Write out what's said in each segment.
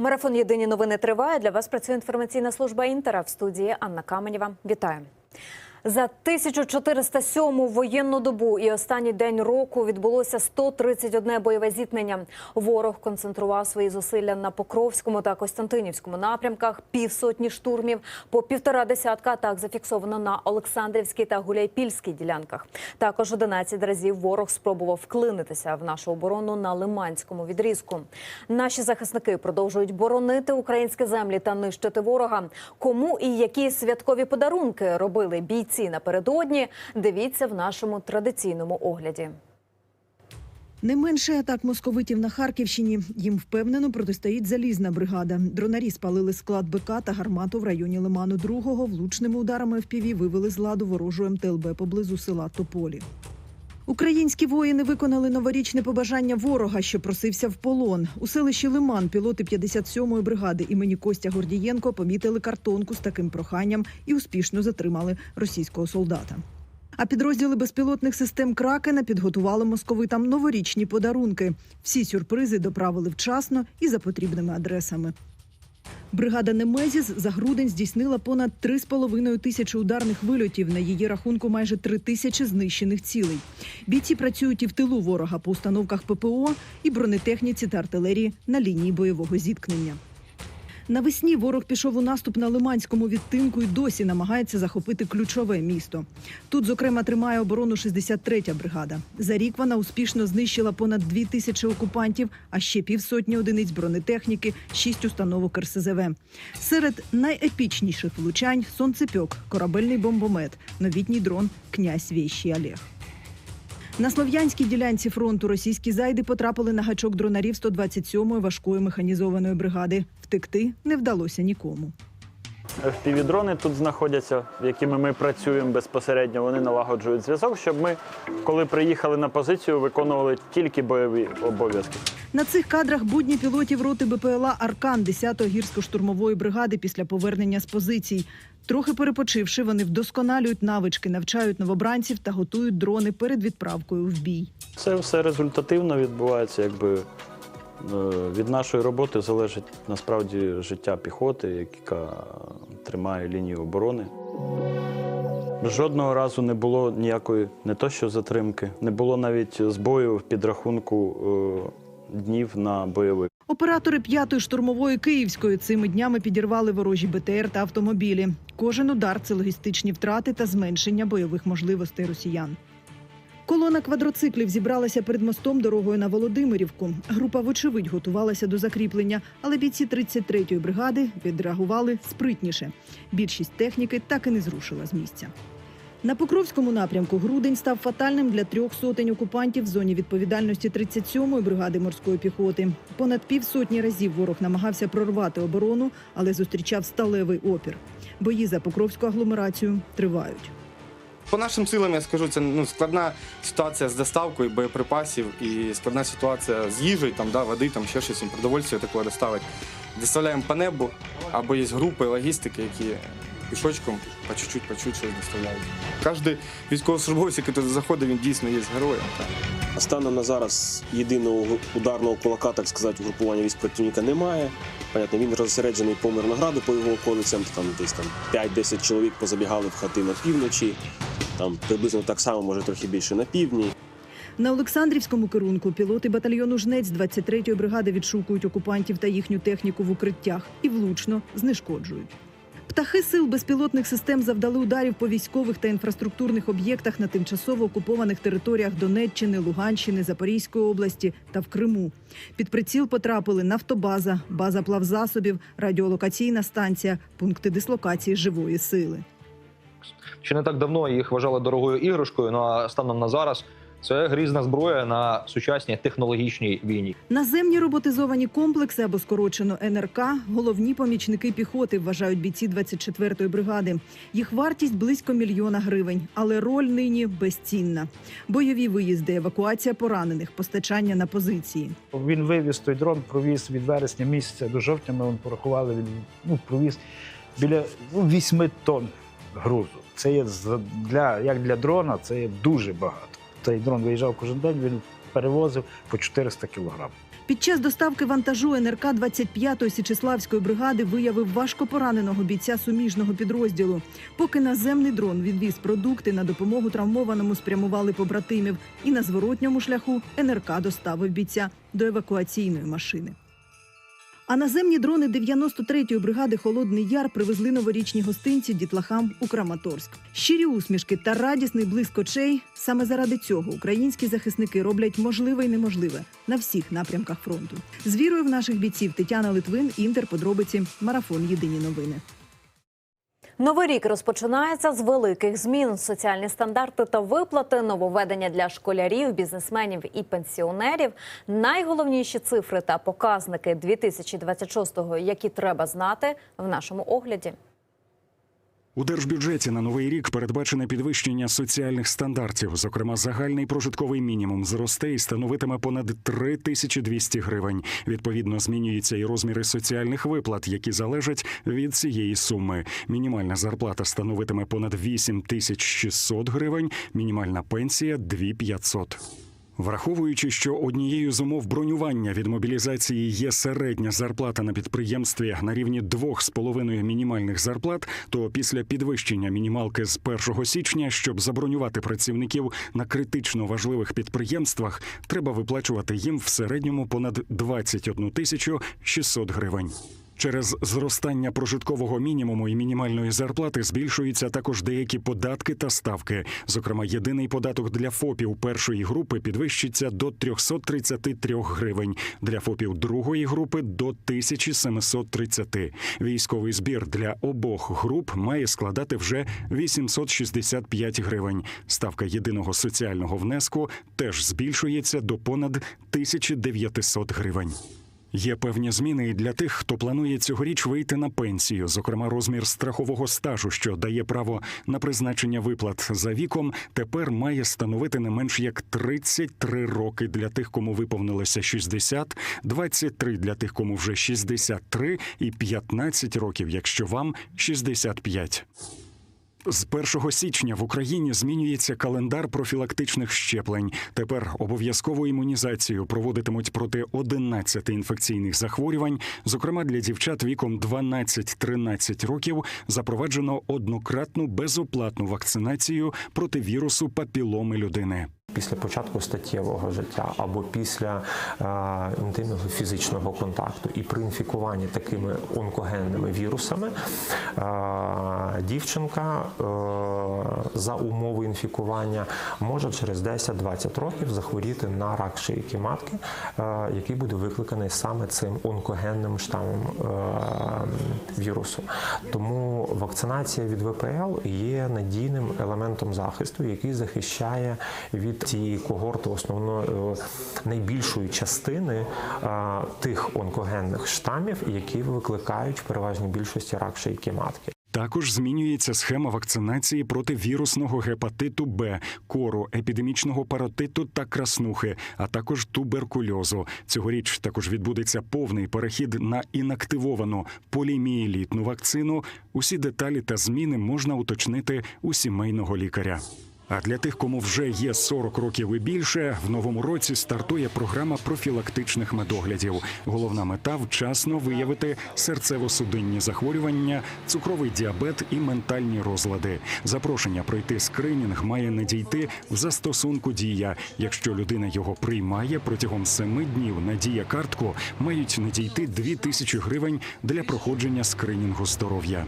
Марафон Єдині новини триває. Для вас працює інформаційна служба Інтера в студії Анна Каменєва. Вітаю. За 1407 воєнну добу і останній день року відбулося 131 бойове зіткнення. Ворог концентрував свої зусилля на Покровському та Костянтинівському напрямках. Півсотні штурмів по півтора десятка атак зафіксовано на Олександрівській та Гуляйпільській ділянках. Також 11 разів ворог спробував вклинитися в нашу оборону на Лиманському відрізку. Наші захисники продовжують боронити українські землі та нищити ворога. Кому і які святкові подарунки робили бійці напередодні? Дивіться в нашому традиційному огляді. Не менше атак московитів на Харківщині. Їм впевнено протистоїть залізна бригада. Дронарі спалили склад БК та гармату в районі Лиману другого. Влучними ударами в піві вивели з ладу ворожу МТЛБ поблизу села Тополі. Українські воїни виконали новорічне побажання ворога, що просився в полон. У селищі Лиман пілоти 57-ї бригади імені Костя Гордієнко помітили картонку з таким проханням і успішно затримали російського солдата. А підрозділи безпілотних систем Кракена підготували московитам новорічні подарунки. Всі сюрпризи доправили вчасно і за потрібними адресами. Бригада Немезіс за грудень здійснила понад 3,5 тисячі ударних вильотів. На її рахунку майже 3 тисячі знищених цілей. Бійці працюють і в тилу ворога по установках ППО і бронетехніці та артилерії на лінії бойового зіткнення. Навесні ворог пішов у наступ на Лиманському відтинку і досі намагається захопити ключове місто. Тут, зокрема, тримає оборону 63-я бригада. За рік вона успішно знищила понад дві тисячі окупантів, а ще півсотні одиниць бронетехніки, шість установок РСЗВ. Серед найепічніших влучань сонцепьок, корабельний бомбомет, новітній дрон князь Вєщий Олег. На слов'янській ділянці фронту російські зайди потрапили на гачок дронарів 127-ї важкої механізованої бригади. Втекти не вдалося нікому. FPV-дрони тут знаходяться, якими ми працюємо безпосередньо. Вони налагоджують зв'язок, щоб ми, коли приїхали на позицію, виконували тільки бойові обов'язки. На цих кадрах будні пілотів роти БПЛА Аркан 10-ї гірсько-штурмової бригади після повернення з позицій. Трохи перепочивши, вони вдосконалюють навички, навчають новобранців та готують дрони перед відправкою в бій. Це все результативно відбувається, якби від нашої роботи залежить насправді життя піхоти, яка тримає лінію оборони. Жодного разу не було ніякої не то що затримки, не було навіть збою в підрахунку е, днів на бойових. Оператори п'ятої штурмової київської цими днями підірвали ворожі БТР та автомобілі. Кожен удар це логістичні втрати та зменшення бойових можливостей росіян. Колона квадроциклів зібралася перед мостом дорогою на Володимирівку. Група, вочевидь, готувалася до закріплення, але бійці 33-ї бригади відреагували спритніше. Більшість техніки так і не зрушила з місця. На Покровському напрямку грудень став фатальним для трьох сотень окупантів в зоні відповідальності 37-ї бригади морської піхоти. Понад півсотні разів ворог намагався прорвати оборону, але зустрічав сталевий опір. Бої за Покровську агломерацію тривають. По нашим силам я скажу, це ну складна ситуація з доставкою боєприпасів і складна ситуація з їжею, там да, води, там ще щось їм продовольствя такого доставити. Доставляємо по небу, або є групи логістики, які пішочком по чуть-чуть, по чуть-чуть щось доставляють. Кожен військовослужбовець, який туди заходить, він дійсно є героєм. Станом на зараз єдиного ударного кулака, так сказати, угрупування військ противника немає. Понятно, він розсереджений по Мирнограду, по його околицям. Там десь там 5-10 чоловік позабігали в хати на півночі. Там приблизно так само, може трохи більше на півдні. На Олександрівському керунку пілоти батальйону Жнець 23-ї бригади відшукують окупантів та їхню техніку в укриттях і влучно знешкоджують. Птахи сил безпілотних систем завдали ударів по військових та інфраструктурних об'єктах на тимчасово окупованих територіях Донеччини, Луганщини, Запорізької області та в Криму. Під приціл потрапили нафтобаза, база плавзасобів, радіолокаційна станція, пункти дислокації живої сили. Ще не так давно їх вважали дорогою іграшкою. Ну а станом на зараз це грізна зброя на сучасній технологічній війні. Наземні роботизовані комплекси або скорочено НРК – головні помічники піхоти, вважають бійці 24-ї бригади. Їх вартість близько мільйона гривень, але роль нині безцінна. Бойові виїзди, евакуація поранених, постачання на позиції. Він вивіз той дрон, провіз від вересня місяця до жовтня. Ми порахували. Він ну, провіз біля ну, 8 тонн грузу. Це є для як для дрона, це є дуже багато. Цей дрон виїжджав кожен день. Він перевозив по 400 кілограм. Під час доставки вантажу НРК 25-ї Січеславської бригади виявив важко пораненого бійця суміжного підрозділу. Поки наземний дрон відвіз продукти на допомогу травмованому спрямували побратимів, і на зворотньому шляху НРК доставив бійця до евакуаційної машини. А наземні дрони 93-ї бригади Холодний Яр привезли новорічні гостинці дітлахам у Краматорськ. Щирі усмішки та радісний блиск очей. Саме заради цього українські захисники роблять можливе і неможливе на всіх напрямках фронту. З вірою в наших бійців Тетяна Литвин, Інтер. Подробиці. Марафон. Єдині новини. Новий рік розпочинається з великих змін. Соціальні стандарти та виплати, нововведення для школярів, бізнесменів і пенсіонерів. Найголовніші цифри та показники 2026-го, які треба знати в нашому огляді. У держбюджеті на новий рік передбачене підвищення соціальних стандартів. Зокрема, загальний прожитковий мінімум зросте і становитиме понад 3200 гривень. Відповідно, змінюються і розміри соціальних виплат, які залежать від цієї суми. Мінімальна зарплата становитиме понад 8600 гривень, мінімальна пенсія 2500. Враховуючи, що однією з умов бронювання від мобілізації є середня зарплата на підприємстві на рівні 2,5 мінімальних зарплат, то після підвищення мінімалки з 1 січня, щоб забронювати працівників на критично важливих підприємствах, треба виплачувати їм в середньому понад 21 тисячу 600 гривень. Через зростання прожиткового мінімуму і мінімальної зарплати збільшуються також деякі податки та ставки. Зокрема, єдиний податок для ФОПів першої групи підвищиться до 333 гривень, для ФОПів другої групи до 1730. Військовий збір для обох груп має складати вже 865 гривень. Ставка єдиного соціального внеску теж збільшується до понад 1900 гривень. Є певні зміни і для тих, хто планує цьогоріч вийти на пенсію, зокрема, розмір страхового стажу, що дає право на призначення виплат за віком, тепер має становити не менш як 33 роки для тих, кому виповнилося 60, 23 для тих, кому вже 63 і 15 років, якщо вам 65. З 1 січня в Україні змінюється календар профілактичних щеплень. Тепер обов'язкову імунізацію проводитимуть проти 11 інфекційних захворювань. Зокрема, для дівчат віком 12-13 років запроваджено однократну безоплатну вакцинацію проти вірусу папіломи людини. Після початку статтєвого життя або після е, інтимного фізичного контакту і при інфікуванні такими онкогенними вірусами е, дівчинка е, за умови інфікування може через 10-20 років захворіти на рак шийки матки, який буде викликаний саме цим онкогенним штамом вірусу. Тому вакцинація від ВПЛ є надійним елементом захисту, який захищає від цієї когорти основної найбільшої частини е, тих онкогенних штамів, які викликають в переважній більшості рак шийки матки. Також змінюється схема вакцинації проти вірусного гепатиту Б, кору, епідемічного паротиту та краснухи, а також туберкульозу. Цьогоріч також відбудеться повний перехід на інактивовану полімієлітну вакцину. Усі деталі та зміни можна уточнити у сімейного лікаря. А для тих, кому вже є 40 років і більше, в новому році стартує програма профілактичних медоглядів. Головна мета вчасно виявити серцево-судинні захворювання, цукровий діабет і ментальні розлади. Запрошення пройти скринінг має надійти в застосунку дія. Якщо людина його приймає протягом семи днів на дія картку мають надійти 2 тисячі гривень для проходження скринінгу здоров'я.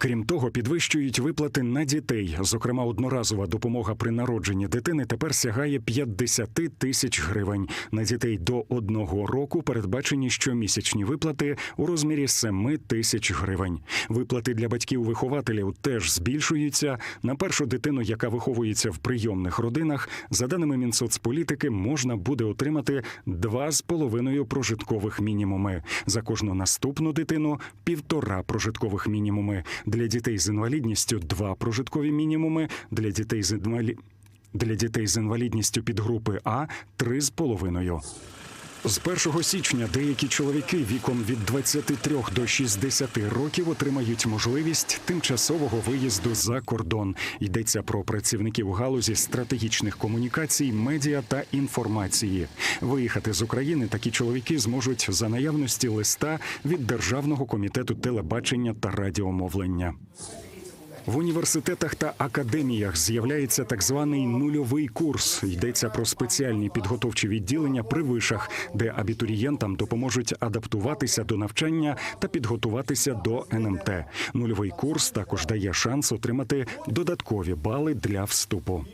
Крім того, підвищують виплати на дітей. Зокрема, одноразова допомога при народженні дитини тепер сягає 50 тисяч гривень. На дітей до одного року передбачені щомісячні виплати у розмірі 7 тисяч гривень. Виплати для батьків-вихователів теж збільшуються. На першу дитину, яка виховується в прийомних родинах, за даними Мінсоцполітики, можна буде отримати 2,5 прожиткових мінімуми. За кожну наступну дитину півтора прожиткових мінімуми. Для дітей з інвалідністю два прожиткові мінімуми, для дітей з інвалі... для дітей з інвалідністю підгрупи А три з половиною. З 1 січня деякі чоловіки віком від 23 до 60 років отримають можливість тимчасового виїзду за кордон. Йдеться про працівників галузі стратегічних комунікацій, медіа та інформації. Виїхати з України такі чоловіки зможуть за наявності листа від Державного комітету телебачення та радіомовлення. В університетах та академіях з'являється так званий нульовий курс. Йдеться про спеціальні підготовчі відділення при вишах, де абітурієнтам допоможуть адаптуватися до навчання та підготуватися до НМТ. Нульовий курс також дає шанс отримати додаткові бали для вступу.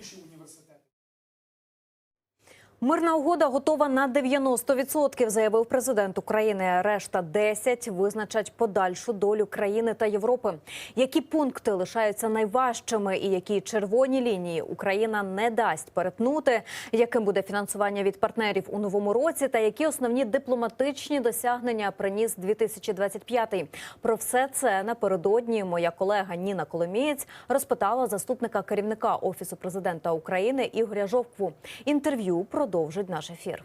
Мирна угода готова на 90%, заявив президент України. Решта 10 визначать подальшу долю країни та Європи. Які пункти лишаються найважчими і які червоні лінії Україна не дасть перетнути? Яким буде фінансування від партнерів у новому році? Та які основні дипломатичні досягнення приніс 2025? Про все це напередодні моя колега Ніна Коломієць розпитала заступника керівника офісу президента України Ігоря Жовкву. Інтерв'ю продовжить наш ефір.